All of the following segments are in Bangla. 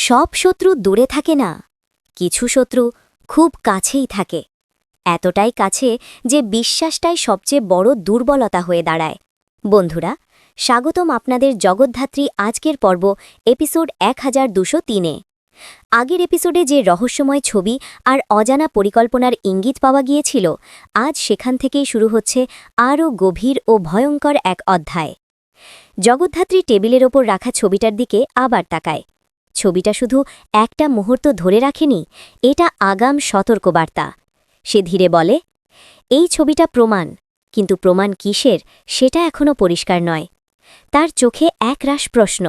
সব শত্রু দূরে থাকে না। কিছু শত্রু খুব কাছেই থাকে। এতটাই কাছে যে বিশ্বাসটাই সবচেয়ে বড় দুর্বলতা হয়ে দাঁড়ায়। বন্ধুরা, স্বাগতম আপনাদের জগদ্ধাত্রী আজকের পর্ব এপিসোড এক হাজার দুশো তিনে। আগের এপিসোডে যে রহস্যময় ছবি আর অজানা পরিকল্পনার ইঙ্গিত পাওয়া গিয়েছিল, আজ সেখান থেকেই শুরু হচ্ছে আরও গভীর ও ভয়ঙ্কর এক অধ্যায়। জগদ্ধাত্রী টেবিলের ওপর রাখা ছবিটার দিকে আবার তাকায়। ছবিটা শুধু একটা মুহূর্ত ধরে রাখেনি, এটা আগাম সতর্কবার্তা। সে ধীরে বলে, এই ছবিটা প্রমাণ, কিন্তু প্রমাণ কিসের সেটা এখনও পরিষ্কার নয়। তার চোখে একরাশ প্রশ্ন।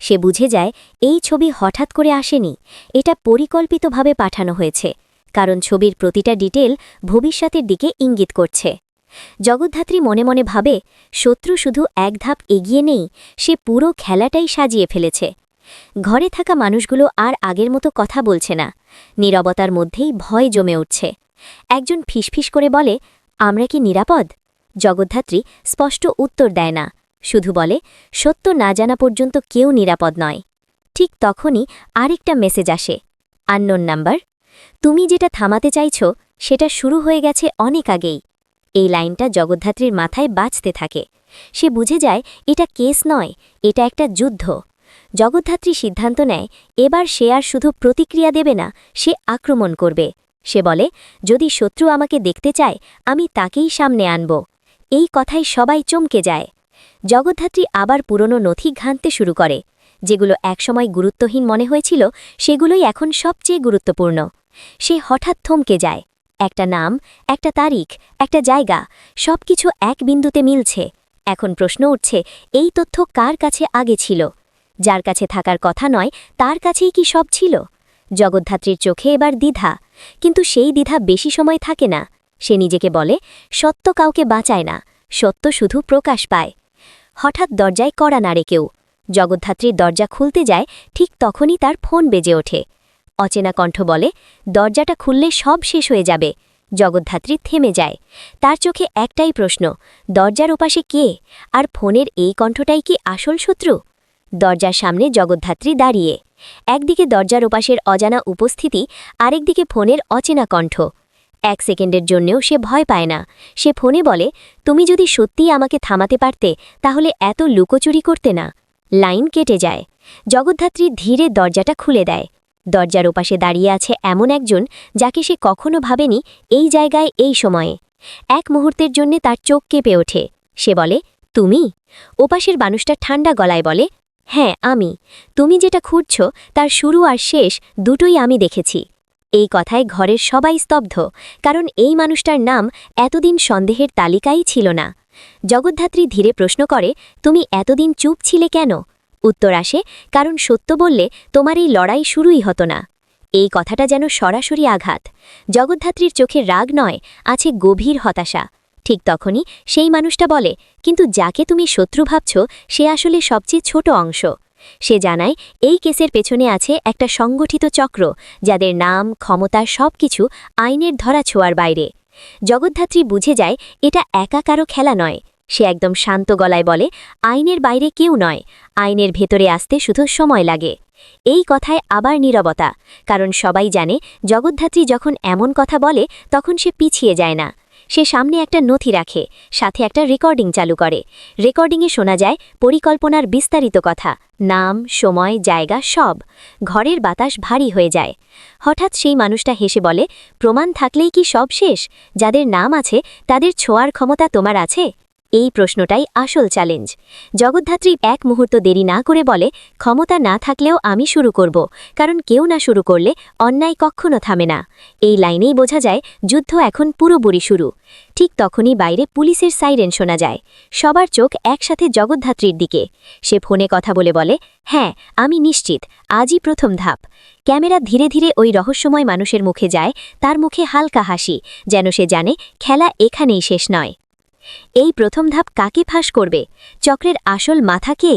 সে বুঝে যায় এই ছবি হঠাৎ করে আসেনি, এটা পরিকল্পিতভাবে পাঠানো হয়েছে, কারণ ছবির প্রতিটা ডিটেল ভবিষ্যতের দিকে ইঙ্গিত করছে। জগদ্ধাত্রী মনে মনে ভাবে, শত্রু শুধু এক ধাপ এগিয়ে নেই, সে পুরো খেলাটাই সাজিয়ে ফেলেছে। ঘরে থাকা মানুষগুলো আর আগের মতো কথা বলছে না। নীরবতার মধ্যেই ভয় জমে উঠছে। একজন ফিসফিস করে বলে, আমরা কি নিরাপদ? জগদ্ধাত্রী স্পষ্ট উত্তর দেয় না। শুধু বলে, সত্য না জানা পর্যন্ত কেউ নিরাপদ নয়। ঠিক তখনই আরেকটা মেসেজ আসে। আননোন নাম্বার, তুমি যেটা থামাতে চাইছ, সেটা শুরু হয়ে গেছে অনেক আগেই। এই লাইনটা জগদ্ধাত্রীর মাথায় বাঁচতে থাকে। সে বুঝে যায়, এটা কেস নয়, এটা একটা যুদ্ধ। জগদ্ধাত্রী সিদ্ধান্ত নেয়, এবার সে আর শুধু প্রতিক্রিয়া দেবে না, সে আক্রমণ করবে। সে বলে, যদি শত্রু আমাকে দেখতে চায়, আমি তাকেই সামনে আনব। এই কথায় সবাই চমকে যায়। জগদ্ধাত্রী আবার পুরনো নথি ঘাঁটতে শুরু করে, যেগুলো একসময় গুরুত্বহীন মনে হয়েছিল, সেগুলোই এখন সবচেয়ে গুরুত্বপূর্ণ। সে হঠাৎ থমকে যায়। একটা নাম, একটা তারিখ, একটা জায়গা, সবকিছু এক বিন্দুতে মিলছে। এখন প্রশ্ন উঠছে, এই তথ্য কার কাছে আগে ছিল? যার কাছে থাকার কথা নয়, তার কাছেই কি সব ছিল? জগদ্ধাত্রীর চোখে এবার দ্বিধা। কিন্তু সেই দ্বিধা বেশি সময় থাকে না। সে নিজেকে বলে, সত্য কাউকে বাঁচায় না, সত্য শুধু প্রকাশ পায়। হঠাৎ দরজায় কড়া নাড়ে কেউ। জগদ্ধাত্রীর দরজা খুলতে যায়, ঠিক তখনই তার ফোন বেজে ওঠে। অচেনা কণ্ঠ বলে, দরজাটা খুললে সব শেষ হয়ে যাবে। জগদ্ধাত্রী থেমে যায়। তার চোখে একটাই প্রশ্ন, দরজার ওপাশে কে? আর ফোনের এই কণ্ঠটাই কি আসল শত্রু? দরজার সামনে জগদ্ধাত্রী দাঁড়িয়ে। একদিকে দরজার ওপাশের অজানা উপস্থিতি, আরেকদিকে ফোনের অচেনা কণ্ঠ। এক সেকেন্ডের জন্যেও সে ভয় পায় না। সে ফোনে বলে, তুমি যদি সত্যিই আমাকে থামাতে পারতে, তাহলে এত লুকোচুরি করতে না লাইন কেটে যায়। জগদ্ধাত্রী ধীরে দরজাটা খুলে দেয়। দরজার ওপাশে দাঁড়িয়ে আছে এমন একজন যাকে সে কখনো ভাবেনি এই জায়গায়, এই সময়ে। এক মুহূর্তের জন্যে তার চোখ কেঁপে ওঠে। সে বলে, তুমি ওপাশের মানুষটা ঠান্ডা গলায় বলে হ্যাঁ আমি। তুমি যেটা খুঁজছ তার শুরু আর শেষ দুটোই আমি দেখেছি। এই কথায় ঘরের সবাই স্তব্ধ, কারণ এই মানুষটার নাম এতদিন সন্দেহের তালিকাই ছিল না। জগদ্ধাত্রী ধীরে প্রশ্ন করে, তুমি এতদিন চুপ ছিলে কেন? উত্তর আসে, কারণ সত্য বললে তোমার এই লড়াই শুরুই হতো না। এই কথাটা যেন সরাসরি আঘাত। জগদ্ধাত্রীর চোখে রাগ নয়, আছে গভীর হতাশা। ঠিক তখনই সেই মানুষটা বলে, কিন্তু যাকে তুমি শত্রু ভাবছ, সে আসলে সবচেয়ে ছোট অংশ। সে জানায়, এই কেসের পেছনে আছে একটা সংগঠিত চক্র, যাদের নাম, ক্ষমতা সবকিছু আইনের ধরা ছোঁয়ার বাইরে। জগদ্ধাত্রী বুঝে যায়, এটা একা কারও খেলা নয়। সে একদম শান্ত গলায় বলে, আইনের বাইরে কেউ নয়। আইনের ভেতরে আসতে শুধু সময় লাগে। এই কথায় আবার নীরবতা, কারণ সবাই জানে, জগদ্ধাত্রী যখন এমন কথা বলে, তখন সে পিছিয়ে যায় না। সে সামনে একটা নথি রাখে, সাথে একটা রেকর্ডিং চালু করে। রেকর্ডিংয়ে শোনা যায় পরিকল্পনার বিস্তারিত কথা। নাম, সময়, জায়গা, সব। ঘরের বাতাস ভারী হয়ে যায়। হঠাৎ সেই মানুষটা হেসে বলে, প্রমাণ থাকলেই কি সব শেষ? যাদের নাম আছে, তাদের ছোঁয়ার ক্ষমতা তোমার আছে? এই প্রশ্নটাই আসল চ্যালেঞ্জ। জগদ্ধাত্রী এক মুহূর্ত দেরি না করে বলে, ক্ষমতা না থাকলেও আমি শুরু করব, কারণ কেউ না শুরু করলে অন্যায় কখনো থামে না। এই লাইনেই বোঝা যায়, যুদ্ধ এখন পুরোপুরি শুরু। ঠিক তখনই বাইরে পুলিশের সাইরেন শোনা যায়। সবার চোখ একসাথে জগদ্ধাত্রীর দিকে। সে ফোনে কথা বলে বলে হ্যাঁ আমি নিশ্চিত, আজই প্রথম ধাপ। ক্যামেরা ধীরে ধীরে ওই রহস্যময় মানুষের মুখে যায়, তার মুখে হালকা হাসি, যেন সে জানে, খেলা এখানেই শেষ নয়। এই প্রথম ধাপ কাকে ফাঁস করবে? চক্রের আসল মাথা কে?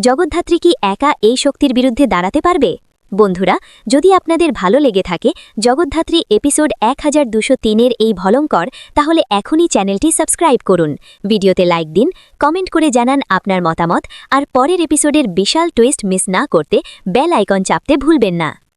জগদ্ধাত্রী কি একা এই শক্তির বিরুদ্ধে দাঁড়াতে পারবে? বন্ধুরা, যদি আপনাদের ভালো লেগে থাকে, জগদ্ধাত্রী এপিসোড এক হাজার দুশো তিনের এই ভলঙ্কর, তাহলে এখনই চ্যানেলটি সাবস্ক্রাইব করুন। ভিডিওতে লাইক দিন, কমেন্ট করে জানান আপনার মতামত, আর পরের এপিসোডের বিশাল টুইস্ট মিস না করতে বেল আইকন চাপতে ভুলবেন না।